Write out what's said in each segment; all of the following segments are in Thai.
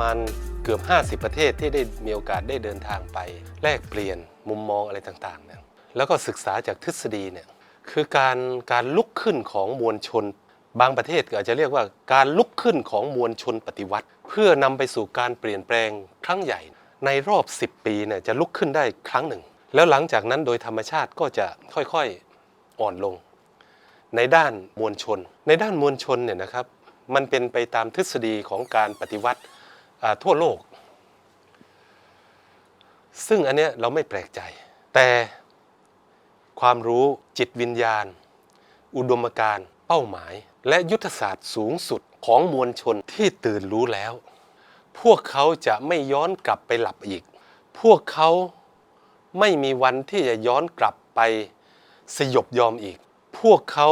มาณเกือบ 50 ประเทศที่ได้มีโอกาสได้เดินทางไป แลกเปลี่ยนมุมมองอะไรต่างๆเนี่ยแล้วก็ศึกษาจากทฤษฎีเนี่ยคือการการลุกขึ้นของมวลชน บางประเทศก็อาจจะเรียกว่าการลุกขึ้นของมวลชนปฏิวัติ เพื่อนำไปสู่การเปลี่ยนแปลงครั้งใหญ่ ในรอบ 10 ปีเนี่ยจะลุกขึ้นได้ครั้งหนึ่ง แล้วหลังจากนั้นโดยธรรมชาติก็จะค่อยๆอ่อนลง ในด้านมวลชน ในด้านมวลชนเนี่ยนะครับมันเป็นไปตามทฤษฎีของการปฏิวัติ ทั่วโลก ซึ่งอันเนี้ยเราไม่แปลกใจ แต่ความรู้จิตวิญญาณ อุดมการณ์เป้าหมาย และยุทธศาสตร์สูงสุดของมวลชนที่ตื่นรู้แล้ว พวกเขาจะไม่ย้อนกลับไปหลับอีก พวกเขาไม่มีวันที่จะย้อนกลับไปสยบยอมอีก พวกเขา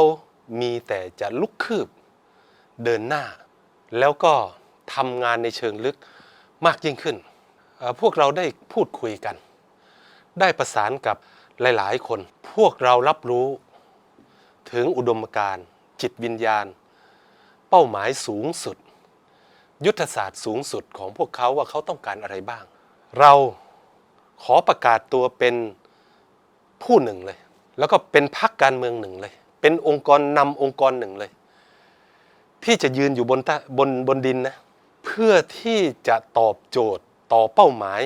มีแต่จะลุกคืบ เดินหน้า แล้วก็ ทำงานในเชิงลึกมากยิ่งขึ้น พวกเราได้พูดคุยกัน ได้ประสานกับหลาย ๆ คน พวกเรารับรู้ถึงอุดมการณ์จิตวิญญาณ เป้าหมายสูงสุด ยุทธศาสตร์สูงสุดของพวกเขาว่าเขาต้องการอะไรบ้าง เราขอประกาศตัวเป็นผู้หนึ่งเลย แล้วก็เป็นพรรคการเมืองหนึ่งเลย เป็นองค์กรนำองค์กรหนึ่งเลย ที่จะยืนอยู่บนต้บนบนดินนะ เพื่อที่จะตอบโจทย์ต่อเป้าหมาย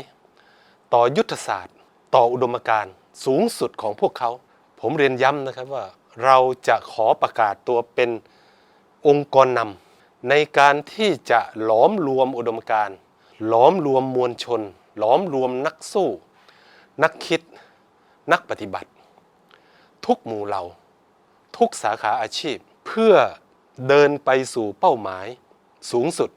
ต่อยุทธศาสตร์ ต่ออุดมการณ์สูงสุดของพวกเขา ผมเรียนย้ำนะครับว่าเราจะขอประกาศตัวเป็นองค์กรนำในการที่จะหลอมรวมอุดมการณ์หลอมรวมมวลชน หลอมรวมนักสู้ นักคิด นักปฏิบัติ ทุกหมู่เหล่า ทุกสาขาอาชีพ เพื่อเดินไปสู่เป้าหมายสูงสุด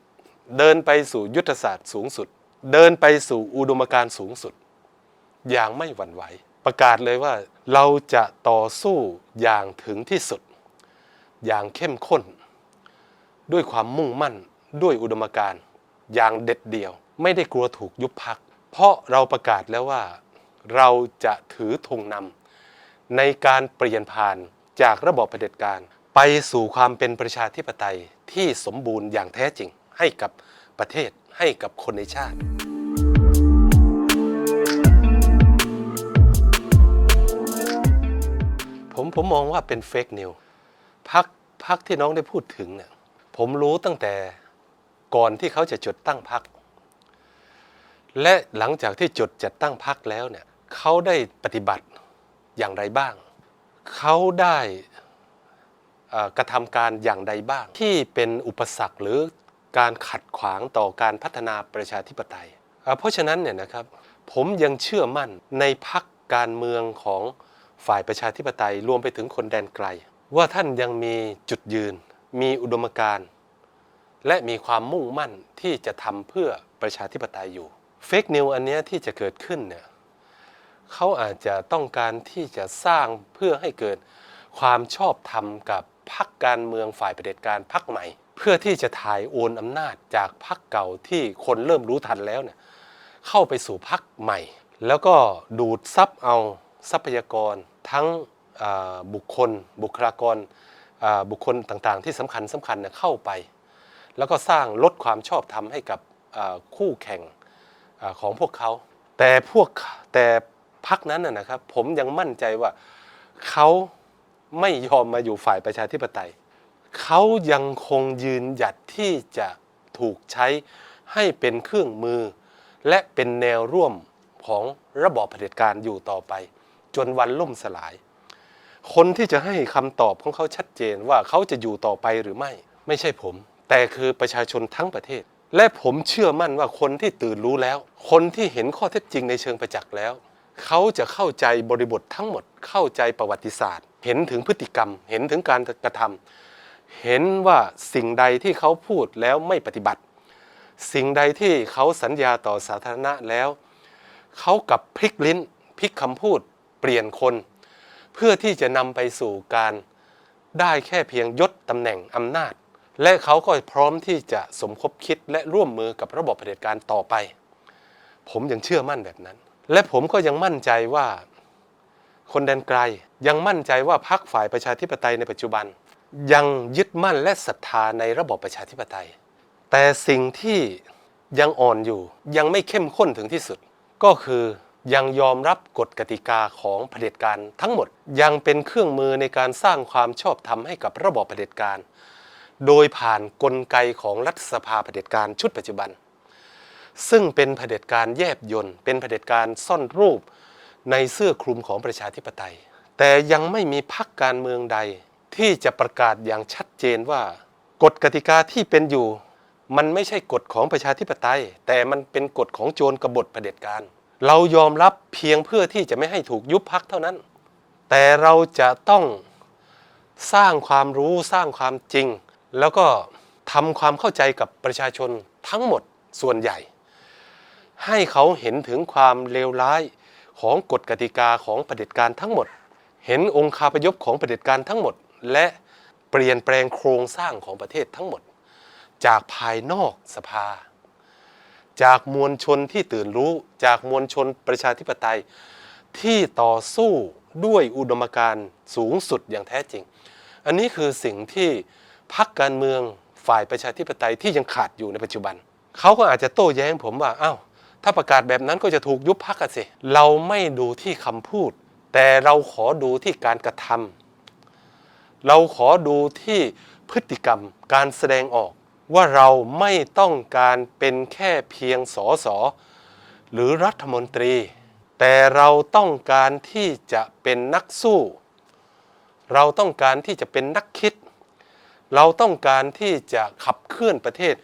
เดินไปสู่ยุทธศาสตร์สูงสุด เดินไปสู่อุดมการณ์สูงสุด อย่างไม่หวั่นไหว ประกาศเลยว่าเราจะต่อสู้อย่างถึงที่สุด อย่างเข้มข้น ด้วยความมุ่งมั่นด้วยอุดมการณ์อย่างเด็ดเดี่ยว ไม่ได้กลัวถูกยุบพัก เพราะเราประกาศแล้วว่าเราจะถือธงนำในการเปลี่ยนผ่านจากระบอบเผด็จการ ไปสู่ความเป็นประชาธิปไตยที่สมบูรณ์อย่างแท้จริง ให้กับประเทศให้กับคนในชาติผมผมมองว่าเป็นเฟกนิวพักพักที่น้องได้พูดถึงเนี่ยผมรู้ตั้งแต่ก่อนที่เขาจะจดตั้งพัก และหลังจากที่จดจัดตั้งพักแล้วเนี่ยเขาได้ปฏิบัติอย่างไรบ้าง เขาได้กระทำการอย่างใดบ้าง ที่เป็นอุปสรรคหรือ การขัดขวางต่อการพัฒนาประชาธิปไตย เพราะฉะนั้นเนี่ยนะครับผมยังเชื่อมั่นในพักการเมืองของฝ่ายประชาธิปไตยรวมไปถึงคนแดนไกล ว่าท่านยังมีจุดยืน มีอุดมการณ์และมีความมุ่งมั่นที่จะทำเพื่อประชาธิปไตยอยู่เฟกนิวอันนี้ที่จะเกิดขึ้นเนี่ยเขาอาจจะต้องการที่จะสร้างเพื่อให้เกิดความชอบธรรมกับพรรคการเมืองฝ่ายเผด็จการพรรคใหม่ เพื่อที่จะถ่ายโอนอำนาจจากพรรคเก่าที่คนเริ่มรู้ทันแล้วเนี่ยเข้าไปสู่พรรคใหม่ แล้วก็ดูดซับเอาทรัพยากรทั้งบุคคล บุคลากรบุคคลต่างๆ ที่สำคัญสำคัญเนี่ยเข้าไป แล้วก็สร้างลดความชอบธรรมให้กับคู่แข่งอของพวกเขา แต่พวกแต่พักนั้นนะครับ ผมยังมั่นใจว่าเขาไม่ยอมมาอยู่ฝ่ายประชาธิปไตย เขายังคงยืนหยัดที่จะถูกใช้ให้เป็นเครื่องมือ และเป็นแนวร่วมของระบอบเผด็จการอยู่ต่อไป จนวันล่มสลาย คนที่จะให้คำตอบของเขาชัดเจนว่าเขาจะอยู่ต่อไปหรือไม่ ไม่ใช่ผม แต่คือประชาชนทั้งประเทศ และผมเชื่อมั่นว่าคนที่ตื่นรู้แล้ว คนที่เห็นข้อเท็จจริงในเชิงประจักษ์แล้ว เขาจะเข้าใจบริบททั้งหมดเข้าใจประวัติศาสตร์ เห็นถึงพฤติกรรม เห็นถึงการกระทำ เห็นว่าสิ่งใดที่เขาพูดแล้วไม่ปฏิบัติ สิ่งใดที่เขาสัญญาต่อสาธารณะแล้ว เขากับพลิกลิ้นพลิกคำพูดเปลี่ยนคน เพื่อที่จะนำไปสู่การได้แค่เพียงยศตำแหน่งอำนาจ และเขาก็พร้อมที่จะสมคบคิดและร่วมมือกับระบบเผด็จการต่อไป ผมยังเชื่อมั่นแบบนั้น และผมก็ยังมั่นใจว่า คนแดนไกลยังมั่นใจว่าพรรคฝ่ายประชาธิปไตยในปัจจุบัน ยังยึดมั่นและศรัทธาในระบอบประชาธิปไตย แต่สิ่งที่ยังอ่อนอยู่ยังไม่เข้มข้นถึงที่สุด ก็คือยังยอมรับกฎกติกาของเผด็จการทั้งหมดยังเป็นเครื่องมือในการสร้างความชอบธรรมให้กับระบอบเผด็จการ โดยผ่านนกลไกของรัฐสภาเผด็จการชุดปัจจุบัน ซึ่งเป็นเผด็จการแยบยนต์เป็นเผด็จการซ่อนรูปในเสื้อคลุมของประชาธิปไตย แต่ยังไม่มีพรรคการเมืองใด ที่จะประกาศอย่างชัดเจนว่ากฎกติกาที่เป็นอยู่ มันไม่ใช่กฎของประชาธิปไตย แต่มันเป็นกฎของโจรกบฏเผด็จการ เรายอมรับเพียงเพื่อที่จะไม่ให้ถูกยุบพักเท่านั้น แต่เราจะต้องสร้างความรู้สร้างความจริง แล้วก็ทำความเข้าใจกับประชาชนทั้งหมดส่วนใหญ่ ให้เขาเห็นถึงความเลวร้ายของกฎกติกาของเผด็จการทั้งหมด เห็นองค์คาพยพของเผด็จการทั้งหมด และเปลี่ยนแปลงโครงสร้างของประเทศทั้งหมด จากภายนอกสภา จากมวลชนที่ตื่นรู้ จากมวลชนประชาธิปไตย ที่ต่อสู้ด้วยอุดมการณ์สูงสุดอย่างแท้จริง อันนี้คือสิ่งที่พรรคการเมืองฝ่ายประชาธิปไตยที่ยังขาดอยู่ในปัจจุบัน เขาก็อาจจะโต้แย้งผมว่าอ้าวถ้าประกาศแบบนั้นก็จะถูกยุบพรรคกันสิ เราไม่ดูที่คำพูด แต่เราขอดูที่การกระทำ เราขอดูที่พฤติกรรมการแสดงออก ว่าเราไม่ต้องการเป็นแค่เพียงสอสอหรือรัฐมนตรี แต่เราต้องการที่จะเป็นนักสู้ เราต้องการที่จะเป็นนักคิด เราต้องการที่จะขับเคลื่อนประเทศ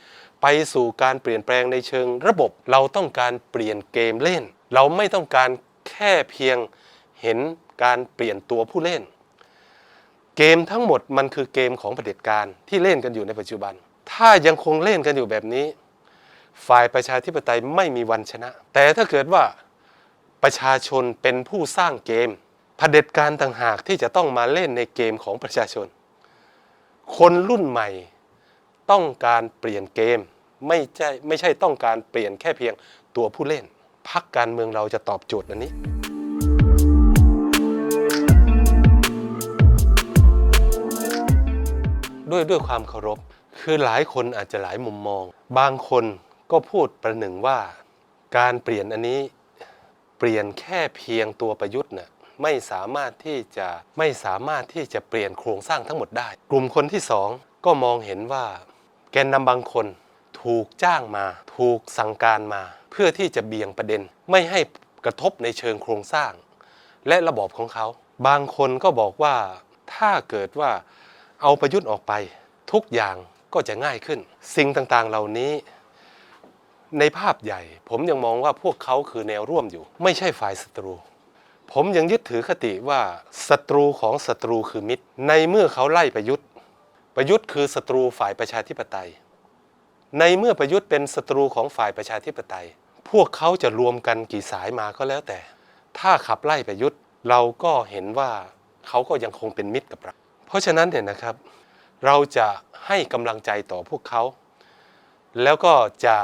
ไปสู่การเปลี่ยนแปลงในเชิงระบบ เราต้องการเปลี่ยนเกมเล่น เราไม่ต้องการแค่เพียงเห็นการเปลี่ยนตัวผู้เล่น เกมทั้งหมดมันคือเกมของเผด็จการที่เล่นกันอยู่ในปัจจุบัน ถ้ายังคงเล่นกันอยู่แบบนี้ ฝ่ายประชาธิปไตยไม่มีวันชนะ แต่ถ้าเกิดว่าประชาชนเป็นผู้สร้างเกมเผด็จการต่างหากที่จะต้องมาเล่นในเกมของประชาชน คนรุ่นใหม่ต้องการเปลี่ยนเกม ไม่ใช่ไม่ใช่ต้องการเปลี่ยนแค่เพียงตัวผู้เล่น พักการเมืองเราจะตอบโจทย์อันนี้ ด้วยด้วยความเคารพ คือหลายคนอาจจะหลายมุมมอง บางคนก็พูดประหนึ่งว่า การเปลี่ยนอันนี้เปลี่ยนแค่เพียงตัวประยุทธ์น่ะไม่สามารถที่จะไม่สามารถที่จะเปลี่ยนโครงสร้างทั้งหมดได้ กลุ่มคนที่สองก็มองเห็นว่า แกนนำบางคนถูกจ้างมา ถูกสั่งการมา เพื่อที่จะเบี่ยงประเด็น ไม่ให้กระทบในเชิงโครงสร้าง และระบอบของเขา บางคนก็บอกว่าถ้าเกิดว่า เอาประยุทธ์ออกไปทุกอย่างก็จะง่ายขึ้น สิ่งต่างๆเหล่านี้ ในภาพใหญ่ ผมยังมองว่าพวกเขาคือแนวร่วมอยู่ ไม่ใช่ฝ่ายศัตรู ผมยังยึดถือคติว่าศัตรูของศัตรูคือมิตร ในเมื่อเขาไล่ประยุทธ์ ประยุทธ์คือศัตรูฝ่ายประชาธิปไตย ในเมื่อประยุทธ์เป็นศัตรูของฝ่ายประชาธิปไตย พวกเขาจะรวมกันกี่สายมาก็แล้วแต่ ถ้าขับไล่ประยุทธ์เราก็เห็นว่าเขาก็ยังคงเป็นมิตรกับเรา เพราะฉะนั้นเนี่ยนะครับ เราจะให้กำลังใจต่อพวกเขา แล้วก็จะ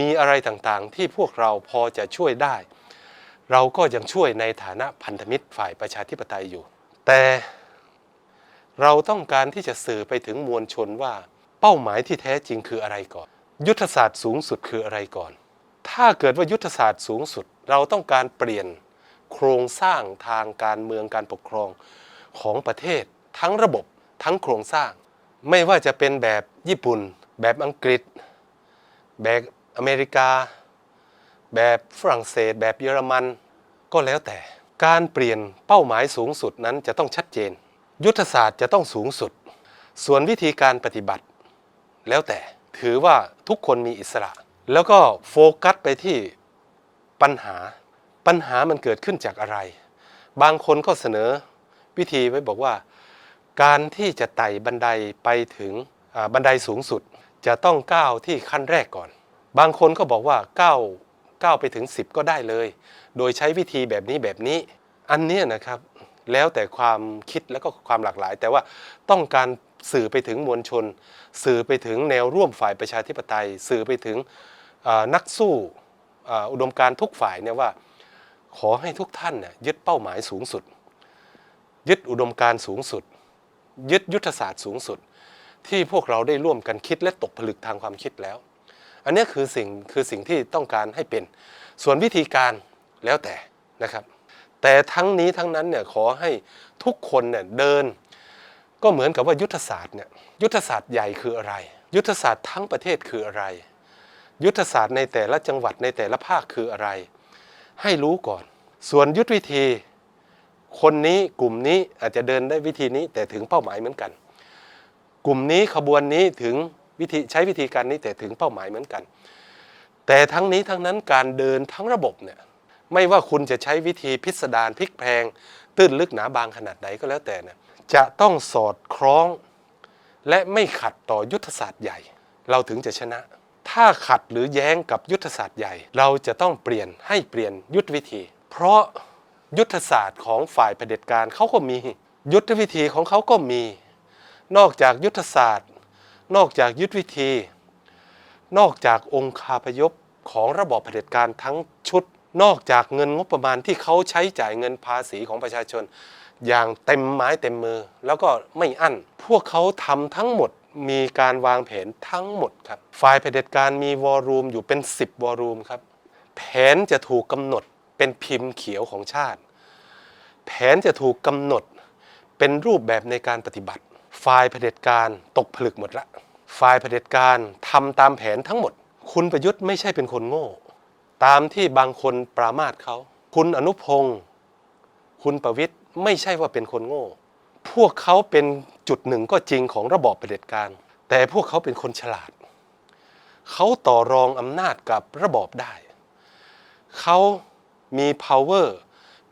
มีอะไรต่างๆ ที่พวกเราพอจะช่วยได้ เราก็ยังช่วยในฐานะพันธมิตรฝ่ายประชาธิปไตยอยู่ แต่เราต้องการที่จะสื่อไปถึงมวลชนว่าเป้าหมายที่แท้จริงคืออะไรก่อน ยุทธศาสตร์สูงสุดคืออะไรก่อน ถ้าเกิดว่ายุทธศาสตร์สูงสุด เราต้องการเปลี่ยนโครงสร้างทางการเมืองการปกครอง ของประเทศ ทั้งระบบทั้งโครงสร้าง ไม่ว่าจะเป็นแบบญี่ปุ่น แบบอังกฤษ แบบอเมริกา แบบฝรั่งเศส แบบเยอรมัน ก็แล้วแต่ การเปลี่ยนเป้าหมายสูงสุดนั้นจะต้องชัดเจน ยุทธศาสตร์จะต้องสูงสุด ส่วนวิธีการปฏิบัติ แล้วแต่ถือว่าทุกคนมีอิสระ แล้วก็โฟกัสไปที่ปัญหาปัญหามันเกิดขึ้นจากอะไร บางคนก็เสนอ วิธีไว้บอกว่า การที่จะไต่บันไดไปถึงบันไดสูงสุด จะต้องก้าวที่ขั้นแรกก่อน บางคนก็บอกว่าก้าวก้าวไปถึง 10 ก็ได้เลย โดยใช้วิธีแบบนี้แบบนี้ อันนี้นะครับแล้วแต่ความคิดแล้วก็ความหลากหลาย แต่ว่าต้องการสื่อไปถึงมวลชน สื่อไปถึงแนวร่วมฝ่ายประชาธิปไตย สื่อไปถึงนักสู้อุดมการทุกฝ่ายเนี่ยว่า ขอให้ทุกท่านเนี่ยยึดเป้าหมายสูงสุด ยึดอุดมการณ์สูงสุด ยึดยุทธศาสตร์สูงสุด ที่พวกเราได้ร่วมกันคิดและตกผลึกทางความคิดแล้ว อันนี้คือสิ่งคือสิ่งที่ต้องการให้เป็น ส่วนวิธีการแล้วแต่นะครับ แต่ทั้งนี้ทั้งนั้นเนี่ยขอให้ทุกคนเนี่ยเดิน ก็เหมือนกับว่ายุทธศาสตร์เนี่ยยุทธศาสตร์ใหญ่คืออะไร ยุทธศาสตร์ทั้งประเทศคืออะไร ยุทธศาสตร์ในแต่ละจังหวัดในแต่ละภาคคืออะไร ให้รู้ก่อน ส่วนยุทธวิธี คนนี้กลุ่มนี้อาจจะเดินได้วิธีนี้แต่ถึงเป้าหมายเหมือนกัน กลุ่มนี้ขบวนนี้ถึงวิธีใช้วิธีการนี้แต่ถึงเป้าหมายเหมือนกัน แต่ทั้งนี้ทั้งนั้นการเดินทั้งระบบเนี่ยไม่ว่าคุณจะใช้วิธีพิสดารพลิกแพงตื้นลึกหนาบางขนาดไหนก็แล้วแต่เนี่ยจะต้องสอดคล้อง และไม่ขัดต่อยุทธศาสตร์ใหญ่ เราถึงจะชนะ ถ้าขัดหรือแย้งกับยุทธศาสตร์ใหญ่ เราจะต้องเปลี่ยนให้เปลี่ยนยุทธวิธี เพราะ ยุทธศาสตร์ของฝ่ายเผด็จการเขาก็มี ยุทธวิธีของเขาก็มี นอกจากยุทธศาสตร์ นอกจากยุทธวิธี นอกจากองค์คาพยพของระบอบเผด็จการทั้งชุด นอกจากเงินงบประมาณที่เขาใช้จ่ายเงินภาษีของประชาชน อย่างเต็มไม้เต็มมือ แล้วก็ไม่อั้น พวกเขาทำทั้งหมดมีการวางแผนทั้งหมดครับ ฝ่ายเผด็จการมีวอลลุ่มอยู่เป็น 10 วอลลุ่มครับ แผนจะถูกกำหนด เป็นพิมพ์เขียวของชาติ แผนจะถูกกำหนดเป็นรูปแบบในการปฏิบัติ ฝ่ายเผด็จการตกผลึกหมดละ ฝ่ายเผด็จการทำตามแผนทั้งหมด คุณประยุทธ์ไม่ใช่เป็นคนโง่ ตามที่บางคนปรามาสเขา คุณอนุพงศ์คุณประวิทย์ไม่ใช่ว่าเป็นคนโง่ พวกเขาเป็นจุดหนึ่งก็จริงของระบอบเผด็จการ แต่พวกเขาเป็นคนฉลาด เขาต่อรองอำนาจกับระบอบได้ เขา มี power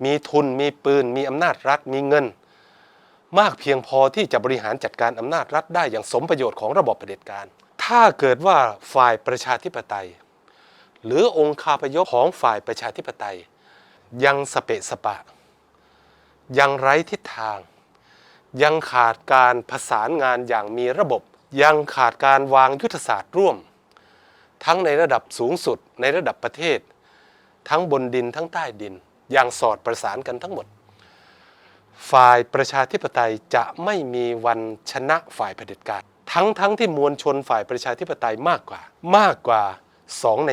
มีทุน มีปืน มีอำนาจรัฐ มีเงิน มากเพียงพอที่จะบริหารจัดการอำนาจรัฐได้อย่างสมประโยชน์ของระบบเผด็จการ ถ้าเกิดว่าฝ่ายประชาธิปไตย หรือองค์คาพยพของฝ่ายประชาธิปไตย ยังสเปะสปะ ยังไร้ทิศทาง ยังขาดการผสานงานอย่างมีระบบ ยังขาดการวางยุทธศาสตร์ร่วม ทั้งในระดับสูงสุดในระดับประเทศ ทั้งบนดินทั้งใต้ดิน อย่างสอดประสานกันทั้งหมด ฝ่ายประชาธิปไตยจะไม่มีวันชนะฝ่ายเผด็จการทั้งทั้งที่มวลชนฝ่ายประชาธิปไตยมากกว่ามากกว่า 2 ใน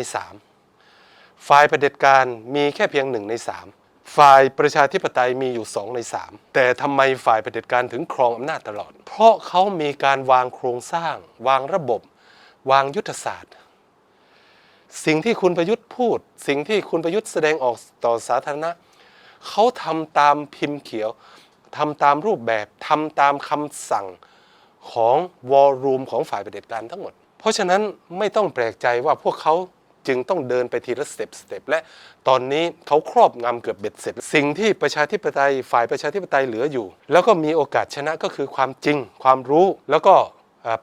3 ฝ่ายเผด็จการมีแค่เพียงหนึ่งใน 3 ฝ่ายประชาธิปไตยมีอยู่ 2 ใน 3 แต่ทำไมฝ่ายเผด็จการถึงครองอำนาจตลอด เพราะเขามีการวางโครงสร้าง วางระบบ วางยุทธศาสตร์ สิ่งที่คุณประยุทธ์พูด สิ่งที่คุณประยุทธ์แสดงออกต่อสาธารณะเขาทำตามพิมพ์เขียวทำตามรูปแบบทำตามคำสั่งของวอลลุ่มของฝ่ายปฏิบัติการทั้งหมด เพราะฉะนั้นไม่ต้องแปลกใจว่าพวกเขาจึงต้องเดินไปทีละสเต็ปสเต็ปและตอนนี้เขาครอบงำเกือบเบ็ดเสร็จ สิ่งที่ประชาธิปไตยฝ่ายประชาธิปไตยเหลืออยู่ แล้วก็มีโอกาสชนะก็คือความจริง ความรู้ แล้วก็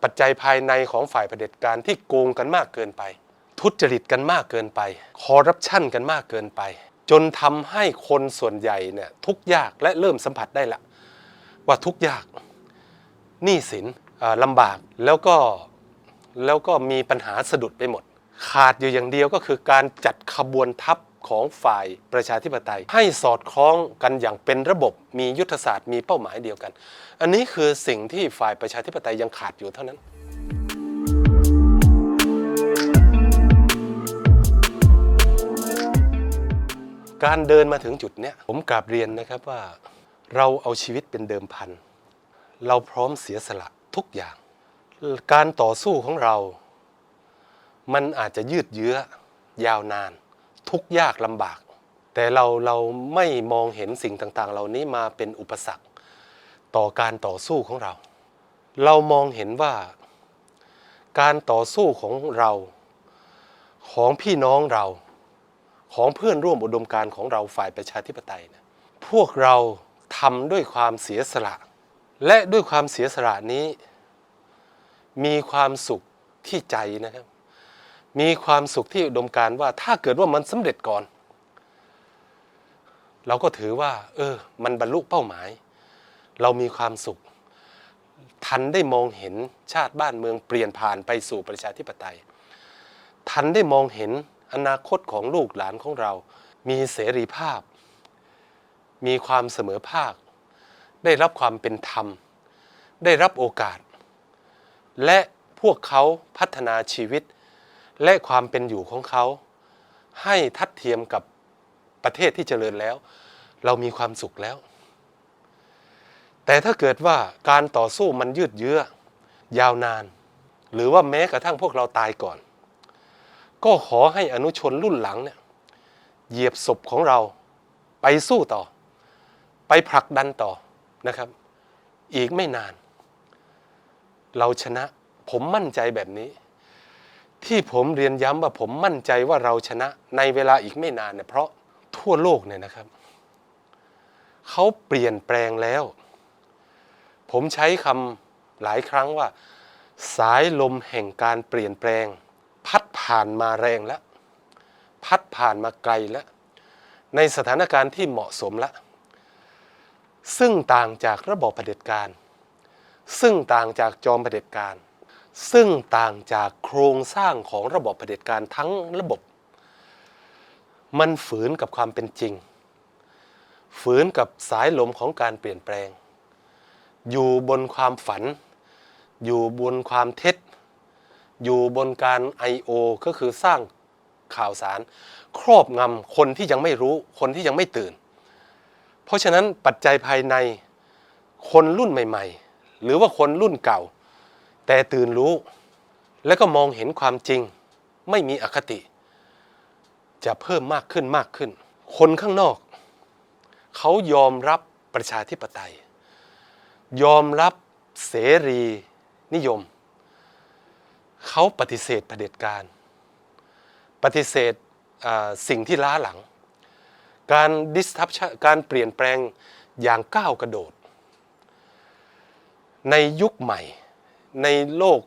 ปัจจัยภายในของฝ่ายเผด็จการที่โกงกันมากเกินไป ทุจริตกันมากเกินไป คอร์รัปชันกันมากเกินไป จนทำให้คนส่วนใหญ่เนี่ยทุกยากและเริ่มสัมผัสได้ละ ว่าทุกยากหนี้สินอ่าลำบากแล้วก็แล้วก็มีปัญหาสะดุดไปหมด ขาดอยู่อย่างเดียวก็คือการจัดขบวนทัพของฝ่ายประชาธิปไตย ให้สอดคล้องกันอย่างเป็นระบบมียุทธศาสตร์มีเป้าหมายเดียวกัน อันนี้คือสิ่งที่ฝ่ายประชาธิปไตยยังขาดอยู่เท่านั้น การเดินมาถึงจุดเนี้ยผมกราบเรียนนะครับว่าเราเอาชีวิตเป็นเดิมพัน เราพร้อมเสียสละทุกอย่าง การต่อสู้ของเรา มันอาจจะยืดเยื้อยาวนาน ทุกยากลำบาก แต่เราเราไม่มองเห็นสิ่งต่างๆ เหล่านี้มาเป็นอุปสรรค ต่อการต่อสู้ของเรา เรามองเห็นว่า การต่อสู้ของเรา ของพี่น้องเรา ของเพื่อนร่วมอุดมการณ์ของเราฝ่ายประชาธิปไตยเนี่ยพวกเราทำด้วยความเสียสละ และด้วยความเสียสละนี้ มีความสุขที่ใจนะครับ มีความสุขที่อุดมการณ์ว่าถ้าเกิดว่ามันสำเร็จก่อน เราก็ถือว่า เออ มันบรรลุเป้าหมาย เรามีความสุข ทันได้มองเห็นชาติบ้านเมืองเปลี่ยนผ่านไปสู่ประชาธิปไตย ทันได้มองเห็น อนาคตของลูกหลานของเรา มีเสรีภาพ มีความเสมอภาค ได้รับความเป็นธรรม ได้รับโอกาส และพวกเขาพัฒนาชีวิต และความเป็นอยู่ของเขา ให้ทัดเทียมกับประเทศที่เจริญแล้ว เรามีความสุขแล้ว แต่ถ้าเกิดว่าการต่อสู้มันยืดเยื้อยาวนาน หรือว่าแม้กระทั่งพวกเราตายก่อน ก็ขอให้อนุชนรุ่นหลังเนี่ยเหยียบศพของเราไปสู้ต่อ ไปผลักดันต่อนะครับ อีกไม่นาน เราชนะผมมั่นใจแบบนี้ ที่ผมเรียนย้ำว่าผมมั่นใจว่าเราชนะในเวลาอีกไม่นานเนี่ยเพราะทั่วโลกเนี่ยนะครับเขาเปลี่ยนแปลงแล้ว ผมใช้คำหลายครั้งว่า สายลมแห่งการเปลี่ยนแปลง พัดผ่านมาแรงแล้ว พัดผ่านมาไกลแล้ว ในสถานการณ์ที่เหมาะสมแล้ว ซึ่งต่างจากระบอบเผด็จการ ซึ่งต่างจากจอมเผด็จการ ซึ่งต่างจากโครงสร้างของระบอบเผด็จการทั้งระบบ มันฝืนกับความเป็นจริง ฝืนกับสายลมของการเปลี่ยนแปลง อยู่บนความฝัน อยู่บนความเท็จ อยู่บนการ I.O. ก็คือสร้างข่าวสาร ครอบงำคนที่ยังไม่รู้คนที่ยังไม่ตื่น เพราะฉะนั้นปัจจัยภายในคนรุ่นใหม่ ๆ หรือว่าคนรุ่นเก่า แต่ตื่นรู้ และก็มองเห็นความจริง ไม่มีอคติ จะเพิ่มมากขึ้นมากขึ้น คนข้างนอก เขายอมรับประชาธิปไตย ยอมรับเสรีนิยม เขาปฏิเสธเผด็จการ ปฏิเสธสิ่งที่ล้าหลัง การ disruption การเปลี่ยนแปลงอย่างก้าวกระโดด ในยุคใหม่ในโลก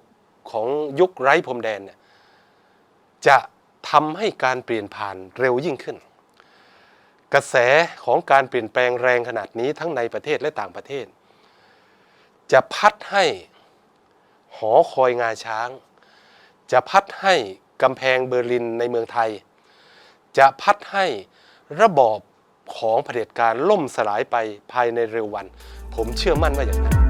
ของยุคไร้พรมแดนเนี่ยจะทำให้การเปลี่ยนผ่านเร็วยิ่งขึ้น กระแสของการเปลี่ยนแปลงแรงขนาดนี้ทั้งในประเทศและต่างประเทศ จะพัดให้หอคอยงาช้าง จะพัดให้กำแพงเบอร์ลินในเมืองไทย จะพัดให้ระบอบของเผด็จการล่มสลายไปภายในเร็ววัน ผมเชื่อมั่นว่าอย่างนั้น